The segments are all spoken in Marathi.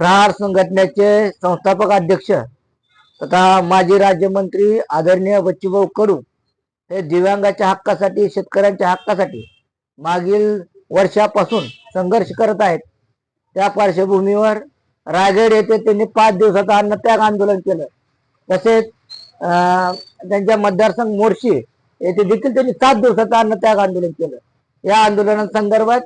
प्रहार संघटनेचे संस्थापक अध्यक्ष तथा माजी राज्यमंत्री आदरणीय बच्चूभाऊ कडू हे दिव्यांगाच्या हक्कासाठी शेतकऱ्यांच्या हक्कासाठी मागील वर्षापासून संघर्ष करत आहेत. त्या पार्श्वभूमीवर रायगड येथे त्यांनी पाच दिवसाचं अन्नत्याग आंदोलन केलं. तसेच त्यांच्या मतदारसंघ मोर्शी येथे देखील त्यांनी सात दिवसाचं अन्नत्याग आंदोलन केलं. या आंदोलनासंदर्भात संदर्भात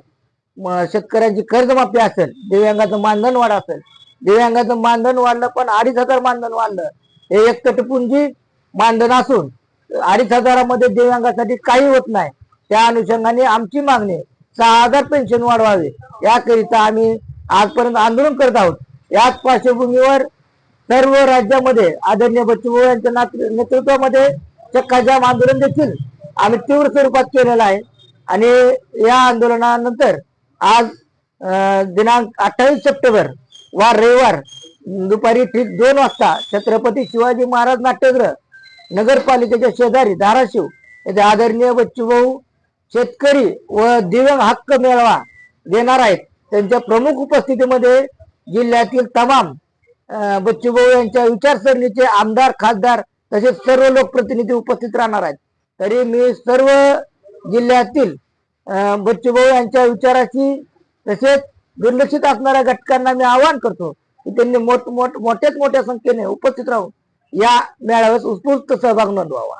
शेतकऱ्यांची कर्जमाफी असेल दिव्यांगाचं मानधन वाढ असेल. दिव्यांगाचं मानधन वाढलं पण अडीच हजार मानधन वाढलं. हे एक तटपुंजी मानधन असून अडीच हजारामध्ये दिव्यांगासाठी काही होत नाही. त्या अनुषंगाने आमची मागणी सहा हजार पेन्शन वाढवावे. याकरिता आम्ही आजपर्यंत आंदोलन करत आहोत. याच पार्श्वभूमीवर सर्व राज्यामध्ये आदरणीय बच्चूभाऊ यांच्या नात- नेतृत्वामध्ये चक्काजाम आंदोलन देखील आम्ही तीव्र स्वरूपात केलेलं आहे. आणि या आंदोलनानंतर आज दिनांक अठ्ठावीस सप्टेंबर वार रविवार दुपारी ठीक दोन वाजता छत्रपती शिवाजी महाराज नाट्यगृह नगरपालिकेच्या शेजारी धाराशिव येथे आदरणीय बच्चूभाऊ शेतकरी व दिव्यांग हक्क मेळावा देणार आहेत. त्यांच्या प्रमुख उपस्थितीमध्ये जिल्ह्यातील तमाम बच्चूभाऊ यांच्या विचारसरणीचे आमदार खासदार तसेच सर्व लोकप्रतिनिधी उपस्थित राहणार आहेत. तरी मी सर्व जिल्ह्यातील बच्चूभाऊ यांच्या विचाराची तसेच दुर्लक्षित असणाऱ्या घटकांना मी आवाहन करतो की त्यांनी मोठ मोठ मोठ्याच मोठ्या संख्येने उपस्थित राहून या मेळाव्यास उत्स्फूर्त सहभाग नोंदवावा.